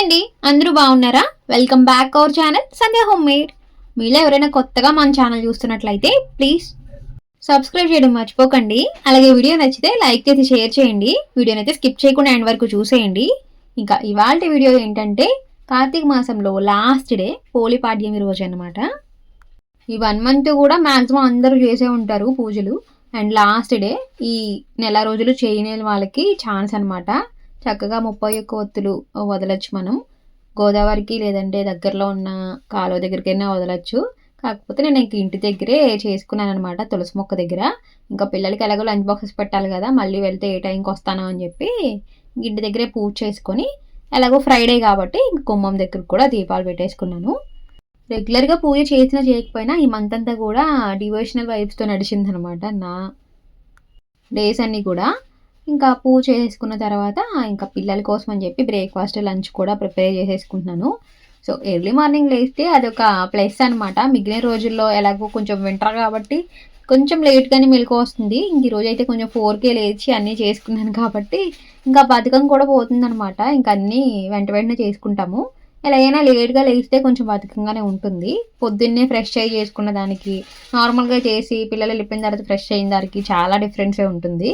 అండి. అందరూ బాగున్నారా? Welcome back our channel Sandhya home made మీలో ఎవరైనా కొత్తగా మన ఛానల్ చూస్తున్నట్లయితే ప్లీజ్ సబ్స్క్రైబ్ చేయడం మర్చిపోకండి. అలాగే వీడియో నచ్చితే లైక్ చేసి షేర్ చేయండి. వీడియోని అయితే స్కిప్ చేయకుండా ఎండ్ వరకు చూసేయండి. ఇంకా ఇవాళ వీడియో ఏంటంటే కార్తీక మాసంలో లాస్ట్ డే పోలిపాడ్యమి రోజు అనమాట ఈ వన్ మంత్ కూడా మ్యాక్సిమం అందరూ చేసే ఉంటారు పూజలు. అండ్ లాస్ట్ డే ఈ నెల రోజులు చేయని వాళ్ళకి ఛాన్స్ అనమాట చక్కగా ముప్పై ఒక్క ఒత్తులు వదలచ్చు మనం. గోదావరికి లేదంటే దగ్గరలో ఉన్న కాలువ దగ్గరికైనా వదలచ్చు. కాకపోతే నేను ఇంక ఇంటి దగ్గరే చేసుకున్నాను అనమాట తులసి మొక్క దగ్గర. ఇంకా పిల్లలకి ఎలాగో లంచ్ బాక్సెస్ పెట్టాలి కదా మళ్ళీ వెళ్తే ఏ టైంకి వస్తాను అని చెప్పి ఇంటి దగ్గరే పూజ చేసుకొని ఎలాగో ఫ్రైడే కాబట్టి ఇంక కుమ్మం దగ్గర కూడా దీపాలు పెట్టేసుకున్నాను. రెగ్యులర్గా పూజ చేసినా చేయకపోయినా ఈ మంత్ అంతా కూడా డివోషనల్ వైబ్స్తో నడిచిందనమాట నా డేస్ అన్నీ కూడా. ఇంకా పూజ చేసుకున్న తర్వాత ఇంకా పిల్లల కోసం అని చెప్పి బ్రేక్ఫాస్ట్ లంచ్ కూడా ప్రిపేర్ చేసేసుకుంటున్నాను. సో ఎర్లీ మార్నింగ్ లేస్తే అదొక ప్లస్ అనమాట మిగిలిన రోజుల్లో ఎలాగో కొంచెం వింటర్ కాబట్టి కొంచెం లేట్గానే మెలకు వస్తుంది. ఇంక ఈరోజు అయితే కొంచెం ఫోర్కే లేచి అన్నీ చేసుకున్నాను కాబట్టి ఇంకా బతుకం కూడా పోతుందనమాట ఇంకా అన్నీ వెంట వెంటనే చేసుకుంటాము. ఎలాగైనా లేట్గా లేస్తే కొంచెం బతుకంగానే ఉంటుంది. పొద్దున్నే ఫ్రెష్ అయ్యి చేసుకున్న దానికి నార్మల్గా చేసి పిల్లలు వెళ్ళిపోయిన తర్వాత ఫ్రెష్ అయిన దానికి చాలా డిఫరెన్సే ఉంటుంది.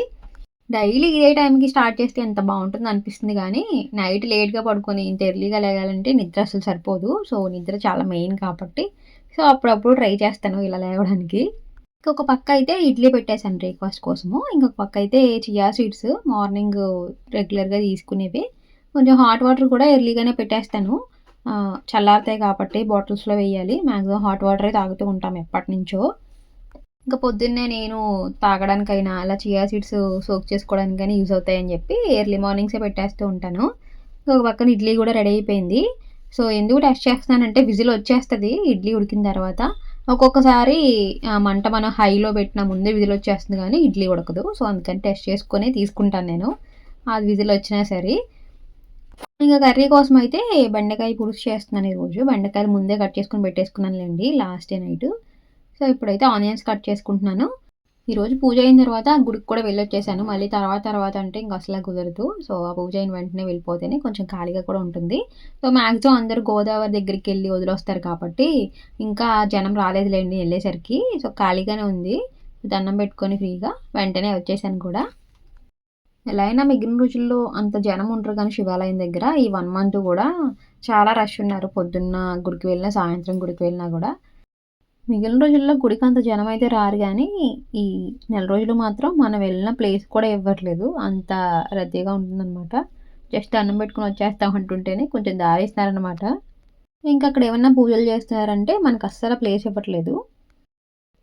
డైలీ ఇదే టైంకి స్టార్ట్ చేస్తే ఎంత బాగుంటుందో అనిపిస్తుంది కానీ నైట్ లేట్గా పడుకొని ఇంత ఎర్లీగా లేగాలంటే నిద్ర అసలు సరిపోదు. సో నిద్ర చాలా మెయిన్ కాబట్టి. సో అప్పుడప్పుడు ట్రై చేస్తాను ఇలా లేవడానికి. ఇంకొక పక్క అయితే ఇడ్లీ పెట్టేశాను బ్రేక్ఫాస్ట్ కోసము. ఇంకొక పక్క అయితే చియా సీడ్స్ మార్నింగ్ రెగ్యులర్గా తీసుకునేవి. కొంచెం హాట్ వాటర్ కూడా ఎర్లీగానే పెట్టేస్తాను. చల్లారుతాయి కాబట్టి బాటిల్స్లో వేయాలి. మ్యాక్సిమం హాట్ వాటరే తాగుతూ ఉంటాం ఎప్పటి నుంచో ఇంకా పొద్దున్నే నేను తాగడానికైనా అలా చియా సీడ్స్ సోక్ చేసుకోవడానికైనా యూజ్ అవుతాయని చెప్పి ఎర్లీ మార్నింగ్సే పెట్టేస్తూ ఉంటాను. ఒక పక్కన ఇడ్లీ కూడా రెడీ అయిపోయింది. సో ఎందుకు టెస్ట్ చేస్తున్నానంటే విజిల్ వచ్చేస్తుంది ఇడ్లీ ఉడికిన తర్వాత. ఒక్కొక్కసారి మంట మనం హైలో పెట్టిన ముందే విజిల్ వచ్చేస్తుంది కానీ ఇడ్లీ ఉడకదు. సో అందుకని టెస్ట్ చేసుకొని తీసుకుంటాను నేను. అది విజిల్ వచ్చినా సరే. ఇంకా కర్రీ కోసం అయితే బెండకాయ పులుసు చేస్తున్నాను ఈరోజు. బెండకాయలు ముందే కట్ చేసుకుని పెట్టేసుకున్నాను లేండి లాస్ట్ డే నైట్. సో ఇప్పుడైతే ఆనియన్స్ కట్ చేసుకుంటున్నాను. ఈరోజు పూజ అయిన తర్వాత గుడికి కూడా వెళ్ళొచ్చేసాను. మళ్ళీ తర్వాత తర్వాత అంటే ఇంకా అసలు కుదరదు. సో ఆ పూజ అయిన వెంటనే వెళ్ళిపోతేనే కొంచెం ఖాళీగా కూడా ఉంటుంది. సో మ్యాక్సిమం అందరూ గోదావరి దగ్గరికి వెళ్ళి వదిలేస్తారు కాబట్టి ఇంకా జనం రాలేదులేండి వెళ్ళేసరికి. సో ఖాళీగానే ఉంది. దండం పెట్టుకొని ఫ్రీగా వెంటనే వచ్చేసాను కూడా. ఎలా అయినా మిగిలిన రోజుల్లో అంత జనం ఉంటారు కానీ శివాలయం దగ్గర. ఈ వన్ మంత్ కూడా చాలా రష్ ఉన్నారు. పొద్దున్న గుడికి వెళ్ళినా సాయంత్రం గుడికి వెళ్ళినా కూడా. మిగిలిన రోజుల్లో గుడికి అంత జనం అయితే రారు కానీ ఈ నెల రోజులు మాత్రం మనం వెళ్ళిన ప్లేస్ కూడా ఇవ్వట్లేదు. అంత రద్దీగా ఉంటుందన్నమాట. జస్ట్ అన్నం పెట్టుకుని వచ్చేస్తాం అంటుంటేనే కొంచెం దారేస్తున్నారనమాట ఇంకా అక్కడ ఏమన్నా పూజలు చేస్తున్నారంటే మనకు అస్సలు ప్లేస్ ఇవ్వట్లేదు.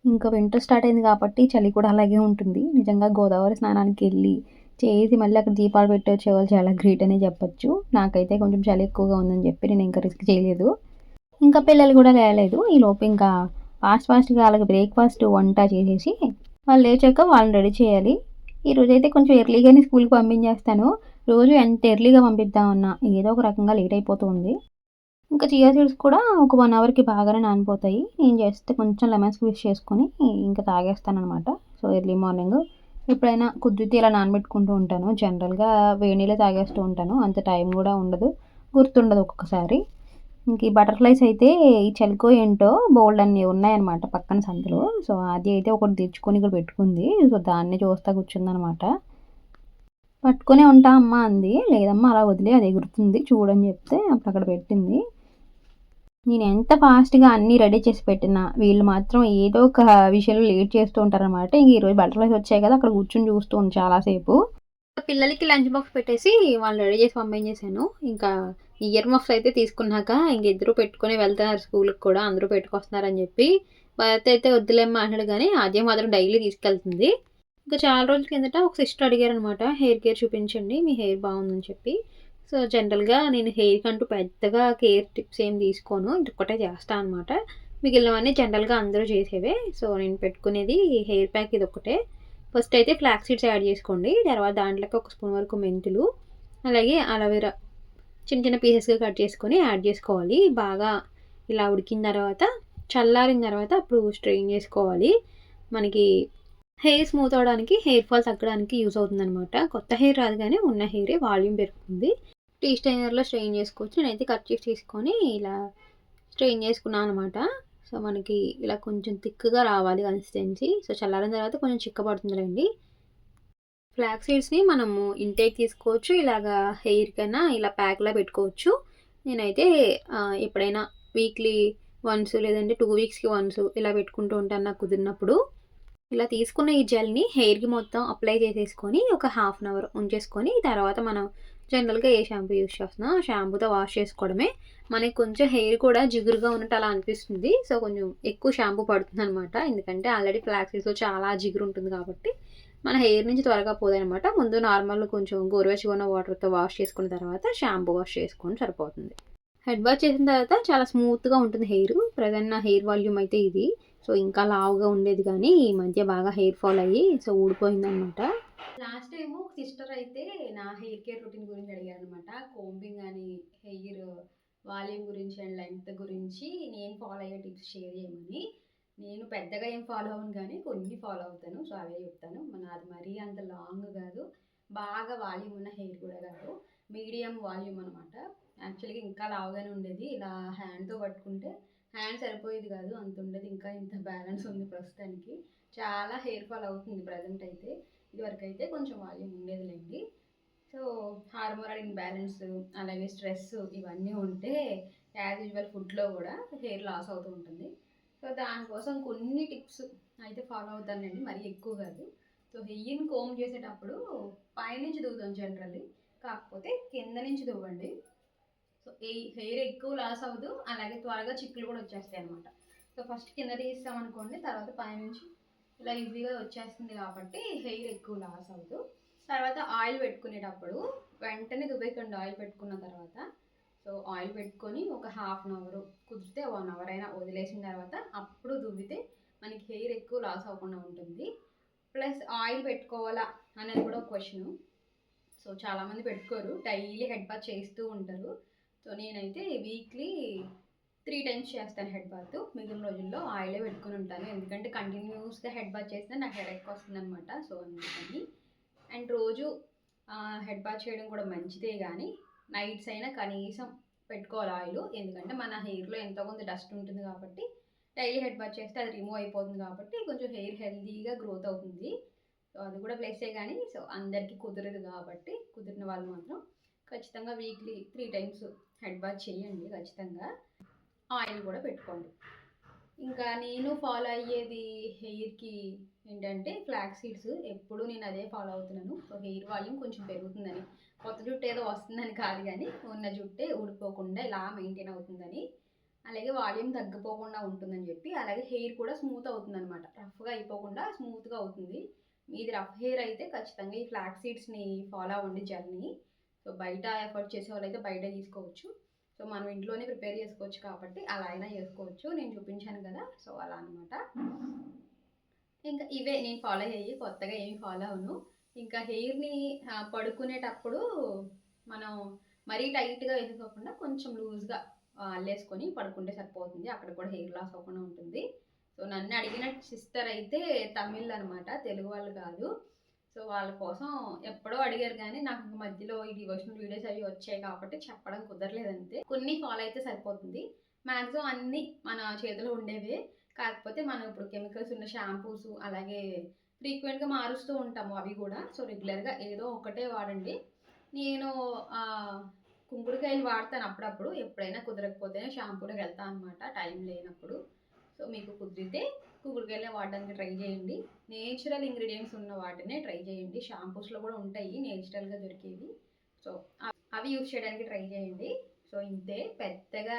ఇంకా వింటర్ స్టార్ట్ అయింది కాబట్టి చలి కూడా అలాగే ఉంటుంది. నిజంగా గోదావరి స్నానానికి వెళ్ళి చేసి మళ్ళీ అక్కడ దీపాలు పెట్టి వచ్చేవాళ్ళు చాలా గ్రేట్ అనే చెప్పొచ్చు. నాకైతే కొంచెం చలి ఎక్కువగా ఉందని చెప్పి నేను ఇంకా రిస్క్ చేయలేదు. ఇంకా పిల్లలు కూడా లేలేదు. ఈ లోపు ఇంకా ఫాస్ట్ ఫాస్ట్గా వాళ్ళకి బ్రేక్ఫాస్ట్ వంట చేసేసి వాళ్ళు లేచాక వాళ్ళని రెడీ చేయాలి. ఈరోజు అయితే కొంచెం ఎర్లీగానే స్కూల్కి పంపించేస్తాను. రోజు ఎంత ఎర్లీగా పంపిద్దామన్నా ఏదో ఒక రకంగా లేట్ అయిపోతుంది ఇంకా చియా సీడ్స్ కూడా ఒక వన్ అవర్కి బాగానే నానిపోతాయి. నేను చేస్తే కొంచెం లెమన్ స్క్వీజ్ చేసుకొని ఇంకా తాగేస్తాను అనమాట సో ఎర్లీ మార్నింగ్ ఎప్పుడైనా కుదిరితే ఇలా నానబెట్టుకుంటూ ఉంటాను. జనరల్గా వేణీలో తాగేస్తూ ఉంటాను. అంత టైం కూడా ఉండదు. గుర్తుండదు ఒక్కొక్కసారి. ఇంక ఈ బటర్ఫ్లైస్ అయితే ఈ చలికో ఏంటో బోల్డ్ అన్ని ఉన్నాయన్నమాట పక్కన సందులో. సో అది అయితే ఒకటి తెచ్చుకొని ఇక్కడ పెట్టుకుంది. సో దాన్ని చూస్తా కూర్చుందనమాట పట్టుకునే ఉంటా అమ్మ అంది. లేదమ్మా అలా వదిలే అది ఎగురుతుంది చూడని చెప్తే అప్పుడు అక్కడ పెట్టింది. నేను ఎంత ఫాస్ట్గా అన్నీ రెడీ చేసి పెట్టినా వీళ్ళు మాత్రం ఏదో ఒక విషయంలో లేట్ చేస్తూ ఉంటారనమాట ఇంక ఈరోజు బటర్ఫ్లైస్ వచ్చాయి కదా అక్కడ కూర్చొని చూస్తూ ఉంది చాలాసేపు పిల్లలకి లంచ్ బాక్స్ పెట్టేసి వాళ్ళు రెడీ చేసి పంపించేసాను ఇంకా ఇయర్ మఫ్స్ అయితే తీసుకున్నాక ఇంక ఇద్దరు పెట్టుకుని వెళ్తున్నారు స్కూల్కి కూడా అందరూ పెట్టుకొస్తున్నారని చెప్పి. భర్త అయితే వద్దులేమ్మా అంటాడు కానీ ఆద్యం మాత్రం డైలీ తీసుకెళ్తుంది. ఇంకా చాలా రోజుల కిందట ఒక సిస్టర్ అడిగారు అనమాట హెయిర్ కేర్ చూపించండి మీ హెయిర్ బాగుందని చెప్పి. సో జనరల్గా నేను హెయిర్ కంటూ పెద్దగా కేర్ టిప్స్ ఏం తీసుకోను ఇది ఒక్కటే చేస్తాను అనమాట మిగిలినవన్నీ జనరల్గా అందరూ చేసేవే సో నేను పెట్టుకునేది హెయిర్ ప్యాక్ ఇది ఒకటే ఫస్ట్ అయితే ఫ్లాక్ సీడ్స్ యాడ్ చేసుకోండి తర్వాత దాంట్లోకి ఒక స్పూన్ వరకు మెంతులు అలాగే అలోవెరా చిన్న చిన్న పీసెస్గా కట్ చేసుకొని యాడ్ చేసుకోవాలి. బాగా ఇలా ఉడికిన తర్వాత చల్లారిన తర్వాత అప్పుడు స్ట్రెయిన్ చేసుకోవాలి. మనకి హెయిర్ స్మూత్ అవడానికి హెయిర్ ఫాల్ తగ్గడానికి యూస్ అవుతుందన్నమాట. కొత్త హెయిర్ రాదు కానీ ఉన్న హెయిరే వాల్యూమ్ పెరుగుతుంది. టీ స్ట్రైనర్లో స్ట్రెయిన్ చేసుకోవచ్చు. నేనైతే కట్ చేసి తీసుకొని ఇలా స్ట్రెయిన్ చేసుకున్నాను అనమాట సో మనకి ఇలా కొంచెం థిక్గా రావాలి కన్సిస్టెన్సీ. సో చల్లారిన తర్వాత కొంచెం చిక్కబడుతుందిలేండి ఫ్లాక్ సీడ్స్ని మనము ఇంటేక్ తీసుకోవచ్చు ఇలాగా హెయిర్ కన్నా ఇలా ప్యాక్లా పెట్టుకోవచ్చు. నేనైతే ఎప్పుడైనా వీక్లీ వన్స్ లేదంటే టూ వీక్స్కి వన్స్ ఇలా పెట్టుకుంటూ ఉంటాను నాకు కుదిరినప్పుడు. ఇలా తీసుకున్న ఈ జెల్ని హెయిర్కి మొత్తం అప్లై చేసేసుకొని ఒక హాఫ్ అన్ అవర్ ఉంచేసుకొని తర్వాత మనం జనరల్గా ఏ షాంపూ యూస్ చేస్తున్నా ఆ షాంపూతో వాష్ చేసుకోవడమే. మనకి కొంచెం హెయిర్ కూడా జిగురుగా ఉన్నట్టు అలా అనిపిస్తుంది. సో కొంచెం ఎక్కువ షాంపూ పడుతుంది అనమాట ఎందుకంటే ఆల్రెడీ ఫ్లాక్సీస్లో చాలా జిగురు ఉంటుంది కాబట్టి. మన హెయిర్ నుంచి త్వరగా పోదనమాట ముందు నార్మల్ కొంచెం గోరువెచ్చగా ఉన్న వాటర్తో వాష్ చేసుకున్న తర్వాత షాంపూ వాష్ చేసుకొని సరిపోతుంది. హెడ్ వాష్ చేసిన తర్వాత చాలా స్మూత్గా ఉంటుంది హెయిర్. ప్రజెంట్ నా హెయిర్ వాల్యూమ్ అయితే ఇది. సో ఇంకా లావుగా ఉండేది కానీ ఈ మధ్య బాగా హెయిర్ ఫాల్ అయ్యి సో ఊడిపోయింది అనమాట లాస్ట్ టైం సిస్టర్ అయితే నా హెయిర్ కేర్ రొటీన్ గురించి అడిగారు అనమాట కోంబింగ్ అని హెయిర్ వాల్యూమ్ గురించి అండ్ లెంగ్త్ గురించి నేను ఫాలో అయ్యే టిప్స్ షేర్ చేయమని. నేను పెద్దగా ఏం ఫాలో అవ్వను కానీ కొన్ని ఫాలో అవుతాను. సో అవే చెప్తాను. నాది మరీ అంత లాంగ్ కాదు. బాగా వాల్యూమ్ ఉన్న హెయిర్ కూడా కాదు. మీడియం వాల్యూమ్ అనమాట యాక్చువల్గా ఇంకా లావుగానే ఉండేది. ఇలా హ్యాండ్తో పట్టుకుంటే హ్యాండ్ సరిపోయేది కాదు. అంత ఉండేది. ఇంకా ఇంత బ్యాలెన్స్ ఉంది ప్రస్తుతానికి. చాలా హెయిర్ ఫాల్ అవుతుంది ప్రజెంట్ అయితే. ఇదివరకు అయితే కొంచెం వాల్యూమ్ ఉండేదిలేండి. సో హార్మోనల్ ఇన్బ్యాలెన్స్ అలాగే స్ట్రెస్ ఇవన్నీ ఉంటే యాజ్ యూజువల్ ఫుడ్లో కూడా హెయిర్ లాస్ అవుతూ ఉంటుంది. సో దానికోసం కొన్ని టిప్స్ అయితే ఫాలో అవుతానండి మరీ ఎక్కువ కాదు. సో హెయ్యిని కోమ్ చేసేటప్పుడు పైనుంచి దువ్వుతాం జనరల్లీ కాకపోతే కింద నుంచి దువ్వండి. సో ఈ హెయిర్ ఎక్కువ లాస్ అవ్వదు అలాగే త్వరగా చిక్కులు కూడా వచ్చేస్తాయి అనమాట సో ఫస్ట్ కింద తీస్తాం అనుకోండి తర్వాత పైనుంచి ఇలా ఈజీగా వచ్చేస్తుంది కాబట్టి హెయిర్ ఎక్కువ లాస్ అవ్వదు. తర్వాత ఆయిల్ పెట్టుకునేటప్పుడు వెంటనే దువ్వేకండి ఆయిల్ పెట్టుకున్న తర్వాత సో ఆయిల్ పెట్టుకొని ఒక హాఫ్ అన్ అవర్ కుదిరితే వన్ అవర్ అయినా వదిలేసిన తర్వాత అప్పుడు దువ్వితే మనకి హెయిర్ ఎక్కువ లాస్ అవ్వకుండా ఉంటుంది. ప్లస్ ఆయిల్ పెట్టుకోవాలా అనేది కూడా ఒక క్వశ్చన్. సో చాలామంది పెట్టుకోరు. డైలీ హెడ్ బాత్ చేస్తూ ఉంటారు. సో నేనైతే వీక్లీ త్రీ టైమ్స్ చేస్తాను హెడ్ బాత్. మిగిలిన రోజుల్లో ఆయిలే పెట్టుకుని ఉంటాను. ఎందుకంటే కంటిన్యూస్గా హెడ్ బాత్ చేస్తే నాకు హెడ్ ఎక్కువ వస్తుంది అనమాట సో అందుకని. అండ్ రోజు హెడ్ బాత్ చేయడం కూడా మంచిదే కానీ నైట్స్ అయినా కనీసం పెట్టుకోవాలి ఆయిల్. ఎందుకంటే మన హెయిర్లో ఎంతో కొంత డస్ట్ ఉంటుంది కాబట్టి డైలీ హెడ్ బాత్ చేస్తే అది రిమూవ్ అయిపోతుంది కాబట్టి కొంచెం హెయిర్ హెల్తీగా గ్రోత్ అవుతుంది. సో అది కూడా ప్లేసే కానీ సో అందరికీ కుదరదు కాబట్టి కుదిరిన వాళ్ళు మాత్రం ఖచ్చితంగా weekly three times head bath చేయండి ఖచ్చితంగా. ఆయిల్ కూడా పెట్టుకోండి. ఇంకా నేను ఫాలో అయ్యేది హెయిర్కి ఏంటంటే ఫ్లాక్ సీడ్స్. ఎప్పుడూ నేను అదే ఫాలో అవుతున్నాను. సో హెయిర్ వాల్యూమ్ కొంచెం పెరుగుతుందని. కొత్త జుట్టు ఏదో వస్తుందని కాదు కానీ ఉన్న జుట్టే ఊడిపోకుండా ఇలా మెయింటైన్ అవుతుందని అలాగే వాల్యూమ్ తగ్గిపోకుండా ఉంటుందని చెప్పి అలాగే హెయిర్ కూడా స్మూత్ అవుతుంది అనమాట రఫ్గా అయిపోకుండా స్మూత్గా అవుతుంది. మీది రఫ్ హెయిర్ అయితే ఖచ్చితంగా ఈ ఫ్లాక్ సీడ్స్ని ఫాలో అవ్వండి జర్నీ. సో బయట ఎఫర్ట్ చేసే వాళ్ళైతే బయట తీసుకోవచ్చు. సో మనం ఇంట్లోనే ప్రిపేర్ చేసుకోవచ్చు కాబట్టి అలా అయినా చేసుకోవచ్చు. నేను చూపించాను కదా సో అలా అనమాట ఇంకా ఇవే నేను ఫాలో అయ్యి కొత్తగా ఏమి ఫాలో అవును ఇంకా హెయిర్ని పడుకునేటప్పుడు మనం మరీ టైట్గా వేసుకోకుండా కొంచెం లూజ్గా అల్లేసుకొని పడుకుంటే సరిపోతుంది. అక్కడ కూడా హెయిర్ లాస్ అవ్వకుండా ఉంటుంది. సో నన్ను అడిగిన సిస్టర్ అయితే తమిళ్ అనమాట తెలుగు వాళ్ళు కాదు. సో వాళ్ళ కోసం ఎప్పుడో అడిగారు కానీ నాకు మధ్యలో ఈ డివోషనల్ వీడియోస్ అవి వచ్చాయి కాబట్టి చెప్పడం కుదరలేదంతే. కొన్ని ఫాలో అయితే సరిపోతుంది. మ్యాక్సిమం అన్నీ మన చేతిలో ఉండేవే. కాకపోతే మనం ఇప్పుడు కెమికల్స్ ఉన్న షాంపూస్ అలాగే ఫ్రీక్వెంట్గా మారుస్తూ ఉంటాము అవి కూడా. సో రెగ్యులర్గా ఏదో ఒకటే వాడండి. నేను కుంకుడుకాయలు వాడతాను అప్పుడప్పుడు. ఎప్పుడైనా కుదరకపోతేనే షాంపూలోకి వెళ్తాను అనమాట టైం లేనప్పుడు. సో మీకు కుదిరితే కుంకుడుకాయలే వాడడానికి ట్రై చేయండి. నేచురల్ ఇంగ్రీడియంట్స్ ఉన్న వాటినే ట్రై చేయండి. షాంపూస్లో కూడా ఉంటాయి. నేచురల్గా దొరికేవి. సో అవి యూజ్ చేయడానికి ట్రై చేయండి. సో ఇంతే. పెద్దగా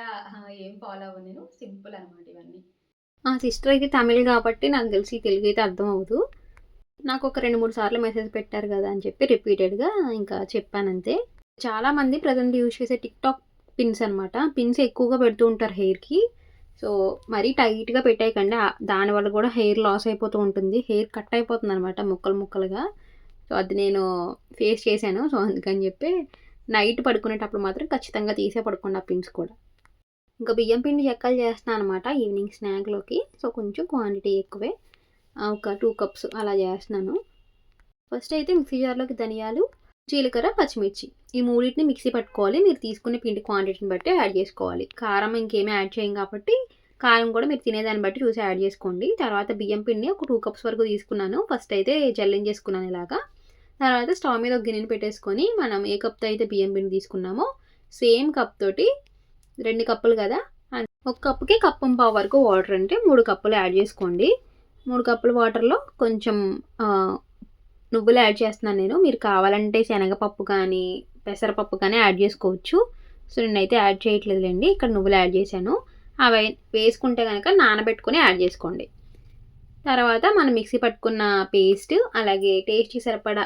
ఏం ఫాలో అవ్వను నేను. సింపుల్ అనమాట ఇవన్నీ. ఆ సిస్టర్ అయితే తమిళ్ కాబట్టి నాకు తెలిసి తెలుగు అయితే అర్థం అవుతుంది నాకు ఒక రెండు మూడు సార్లు మెసేజ్ పెట్టారు కదా అని చెప్పి రిపీటెడ్గా ఇంకా చెప్పానంతే. చాలామంది ప్రజెంట్ యూజ్ చేసే టిక్ టాక్ పిన్స్ అనమాట పిన్స్ ఎక్కువగా పెడుతూ ఉంటారు హెయిర్కి సో మరీ టైట్గా పెట్టేయకండి. దానివల్ల కూడా హెయిర్ లాస్ అయిపోతూ ఉంటుంది. హెయిర్ కట్ అయిపోతుంది అనమాట ముక్కలు ముక్కలుగా. సో అది నేను ఫేస్ చేశాను. సో అందుకని చెప్పి నైట్ పడుకునేటప్పుడు మాత్రం ఖచ్చితంగా తీసే పడుకోండి ఆ పిన్స్ కూడా. ఇంకా బియ్యం పిండి చెక్కలు చేస్తాను అనమాట ఈవినింగ్ స్నాక్లోకి సో కొంచెం క్వాంటిటీ ఎక్కువే. ఒక టూ కప్స్ అలా చేస్తున్నాను. ఫస్ట్ అయితే మిక్సీ జార్లోకి ధనియాలు జీలకర్ర పచ్చిమిర్చి. ఈ మూడింటిని మిక్సీ పట్టుకోవాలి. మీరు తీసుకునే పిండి క్వాంటిటీని బట్టి యాడ్ చేసుకోవాలి. కారం ఇంకేమీ యాడ్ చేయం కాబట్టి కారం కూడా మీరు తినేదాన్ని బట్టి చూసి యాడ్ చేసుకోండి. తర్వాత బియ్యం పిండి ఒక టూ కప్స్ వరకు తీసుకున్నాను. ఫస్ట్ అయితే జల్లించేసుకున్నాను ఇలాగా. తర్వాత స్టవ్ మీద ఒక గిన్నెని పెట్టేసుకొని మనం ఏ కప్తో అయితే బియ్యం పిండి తీసుకున్నామో సేమ్ కప్ తోటి రెండు కప్పులు కదా. ఒక కప్పుకి కప్పం పావు వరకు వాటర్ అంటే మూడు కప్పులు యాడ్ చేసుకోండి. మూడు కప్పుల వాటర్లో కొంచెం నువ్వులు యాడ్ చేస్తున్నాను నేను. మీరు కావాలంటే శనగపప్పు కానీ పెసరపప్పు కానీ యాడ్ చేసుకోవచ్చు. సో నేనైతే యాడ్ చేయట్లేదులేండి. ఇక్కడ నువ్వులు యాడ్ చేశాను. అవి వేసుకుంటే కనుక నానబెట్టుకొని యాడ్ చేసుకోండి. తర్వాత మనం మిక్సీ పట్టుకున్న పేస్ట్ అలాగే టేస్ట్కి సరిపడా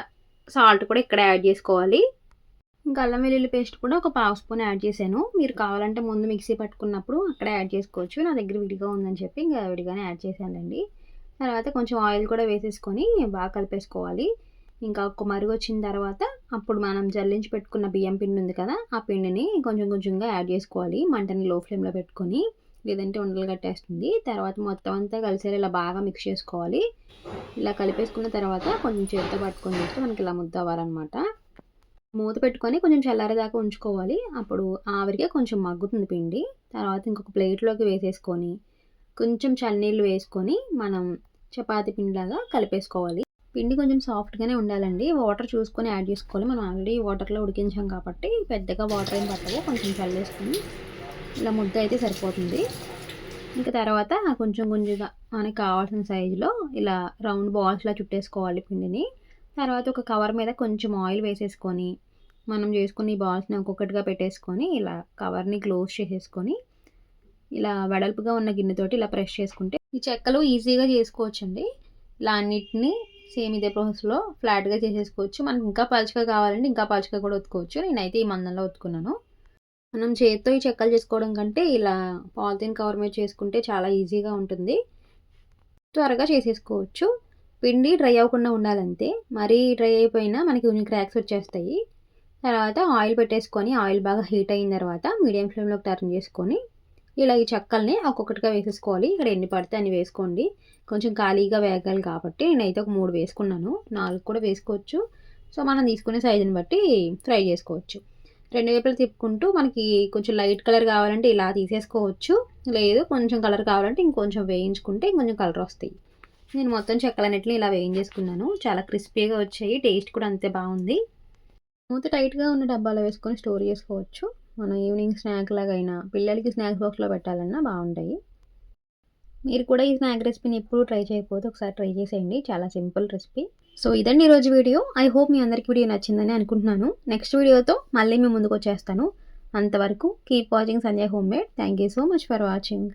సాల్ట్ కూడా ఇక్కడ యాడ్ చేసుకోవాలి. ఇంకా అల్లం వెల్లుల్లి పేస్ట్ కూడా ఒక పావు స్పూన్ యాడ్ చేశాను. మీరు కావాలంటే ముందు మిక్సీ పట్టుకున్నప్పుడు అక్కడ యాడ్ చేసుకోవచ్చు. నా దగ్గర విడిగా ఉందని చెప్పి ఇంకా విడిగానే యాడ్ చేశానండి తర్వాత కొంచెం ఆయిల్ కూడా వేసేసుకొని బాగా కలిపేసుకోవాలి. ఇంకా ఒక మరుగు వచ్చిన తర్వాత అప్పుడు మనం జల్లించి పెట్టుకున్న బియ్యం పిండి ఉంది కదా ఆ పిండిని కొంచెం కొంచెంగా యాడ్ చేసుకోవాలి. మంటని లో ఫ్లేమ్లో పెట్టుకొని లేదంటే ఉండలు కట్టేస్తుంది. తర్వాత మొత్తం అంతా కలిసేలా ఇలా బాగా మిక్స్ చేసుకోవాలి. ఇలా కలిపేసుకున్న తర్వాత కొంచెం చేతితో పట్టుకొని చూస్తే మనకి ఇలా ముద్ద అవ్వాలన్నమాట. మూత పెట్టుకొని కొంచెం చల్లారేదాకా ఉంచుకోవాలి. అప్పుడు ఆవిరిగా కొంచెం మగ్గుతుంది పిండి. తర్వాత ఇంకొక ప్లేట్లోకి వేసేసుకొని కొంచెం చన్నీళ్ళు వేసుకొని మనం చపాతీ పిండిలాగా కలిపేసుకోవాలి. పిండి కొంచెం సాఫ్ట్గానే ఉండాలండి. వాటర్ చూసుకొని యాడ్ చేసుకోవాలి. మనం ఆల్రెడీ వాటర్లో ఉడికించాం కాబట్టి పెద్దగా వాటర్ ఏం పట్టదు కొంచెం చల్లేసుకొని ఇలా ముద్ద అయితే సరిపోతుంది. ఇంకా తర్వాత కొంచెం కొంచెంగా మనకి కావాల్సిన సైజులో ఇలా రౌండ్ బాల్స్లా చుట్టేసుకోవాలి పిండిని. తర్వాత ఒక కవర్ మీద కొంచెం ఆయిల్ వేసేసుకొని మనం చేసుకుని ఈ బాల్స్ని ఒక్కొక్కటిగా పెట్టేసుకొని ఇలా కవర్ని క్లోజ్ చేసేసుకొని ఇలా వెడల్పుగా ఉన్న గిన్నెతోటి ఇలా ప్రెస్ చేసుకుంటే ఈ చెక్కలు ఈజీగా చేసుకోవచ్చండి. ఇలా అన్నిటిని సేమ్ ఇదే ప్రాసెస్లో ఫ్లాట్గా చేసేసుకోవచ్చు. మనకి ఇంకా పలుచగా కావాలంటే ఇంకా పలుచగా కూడా ఉతుకోవచ్చు నేనైతే ఈ మందంలో ఉతుకున్నాను మనం చేత్తో ఈ చెక్కలు చేసుకోవడం కంటే ఇలా పాలిథిన్ కవర్ మీద చేసుకుంటే చాలా ఈజీగా ఉంటుంది. త్వరగా చేసేసుకోవచ్చు. పిండి డ్రై అవ్వకుండా ఉండాలంతే. మరీ డ్రై అయిపోయినా మనకి కొన్ని క్రాక్స్ వచ్చేస్తాయి. తర్వాత ఆయిల్ పెట్టేసుకొని ఆయిల్ బాగా హీట్ అయిన తర్వాత మీడియం ఫ్లేమ్లోకి టర్న్ చేసుకొని ఇలా ఈ చెక్కల్ని ఒక్కొక్కటిగా వేసేసుకోవాలి. ఇక్కడ ఎన్ని పడితే అన్ని వేసుకోండి. కొంచెం ఖాళీగా వేగాలి కాబట్టి నేనైతే ఒక మూడు వేసుకున్నాను. నాలుగు కూడా వేసుకోవచ్చు. సో మనం తీసుకునే సైజుని బట్టి ఫ్రై చేసుకోవచ్చు. రెండు వైపులు తిప్పుకుంటూ మనకి కొంచెం లైట్ కలర్ కావాలంటే ఇలా తీసేసుకోవచ్చు. లేదు కొంచెం కలర్ కావాలంటే ఇంకొంచెం వేయించుకుంటే ఇంకొంచెం కలర్ వస్తాయి. నేను మొత్తం చెక్కలన్నిటిని ఇలా వేయించేసుకున్నాను. చాలా క్రిస్పీగా వచ్చాయి. టేస్ట్ కూడా అంతే బాగుంది. మూత టైట్గా ఉన్న డబ్బాలో వేసుకొని స్టోర్ చేసుకోవచ్చు. మనం ఈవినింగ్ స్నాక్ లాగైనా పిల్లలకి స్నాక్స్ బాక్స్లో పెట్టాలన్నా బాగుంటాయి మీరు కూడా ఈ స్నాక్ రెసిపీని ఎప్పుడు ట్రై చేయకపోతే ఒకసారి ట్రై చేసేయండి. చాలా సింపుల్ రెసిపీ. సో ఇదండి ఈరోజు వీడియో. ఐ హోప్ మీ అందరికీ వీడియో నచ్చిందని అనుకుంటున్నాను. నెక్స్ట్ వీడియోతో మళ్ళీ మీ ముందుకు వచ్చేస్తాను అంతవరకు keep watching Sanjay home made. Thank you so much for watching.